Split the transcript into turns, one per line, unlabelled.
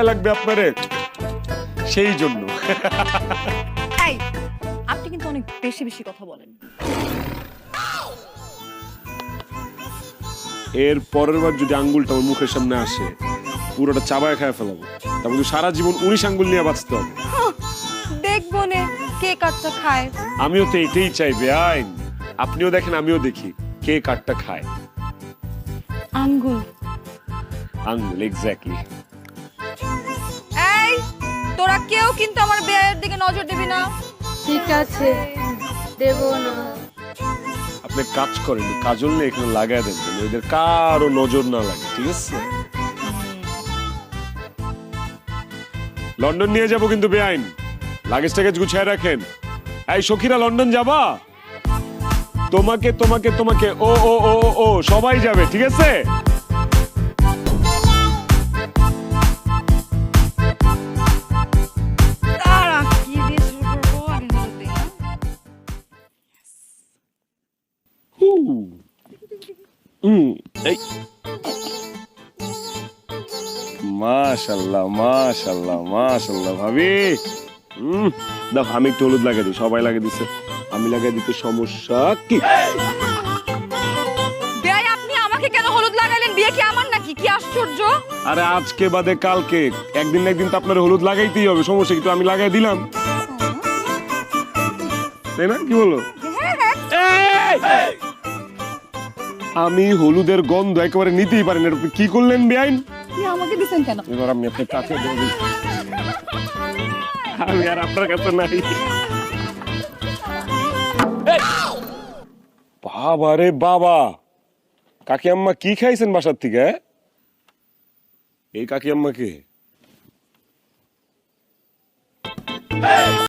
সময় লাগবে আপনারে। সেই জন্য।
এই আপনি কিন্তু অনেক বেশি বেশি কথা বলেন।
এর পরের বার যদি আঙ্গুলটা আমার মুখের সামনে আসে পুরোটা চাবায় খায় ফেলাবো। তারপর সারা জীবন উনিশ আঙ্গুল নিয়ে বাঁচতে হবে।
দেখব নে কে কাটটা খায়।
আমিও তো এটাই চাই বেআইন আপনিও দেখেন আমিও দেখি কে কাঠটা খায়।
আঙ্গুল।
আঙ্গুল এক্স্যাক্টলি
তোরা কেউ কিন্তু আমার বিয়ের দিকে নজর দিবি না।
ঠিক আছে দেব না।
আপনি কাজ করেন কাজল নিয়ে এখানে লাগাই দেন যেন এদের কারও নজর না লাগে ঠিক আছে? লন্ডন নিয়ে যাব কিন্তু বেআইন। লাগেজ টাগেজ গুছিয়ে রাখেন। এই সখীরা লন্ডন যাবা? তোমাকে তোমাকে তোমাকে ও ও ও, ও সবাই যাবে ঠিক আছে? এই মাশাল্লাহ মাশাল্লাহ মাশাল্লাহ ভাবি। হুম দাও আমি একটু হলুদ লাগিয়ে দিই সবাই লাগিয়ে দিছে। আমি লাগিয়ে দিতে সমস্যা কি?
বিয়ে আপনি আমাকে কেন হলুদ লাগাইলেন? বিয়ে কি আমার নাকি? কি আশ্চর্য?
আরে আজকে বাদে কালকে একদিন না একদিন তো আপনার হলুদ লাগাইতেই হবে সমস্যা কিন্তু আমি লাগাই দিলাম। তাই না? কি বলো? আমি হলুদের গন্ধ একেবারে নিতেই পারি না। কি করলেন বেআইন?
আমাকে দিছেন কেন?
এবার আমি আপনার কাছে আমি আর আপনার কাছে নাই। বাবা রে বাবা! কাকি আম্মা কি খাইছেন বাসার থেকে হ্যাঁ? এই কাকি আম্মাকে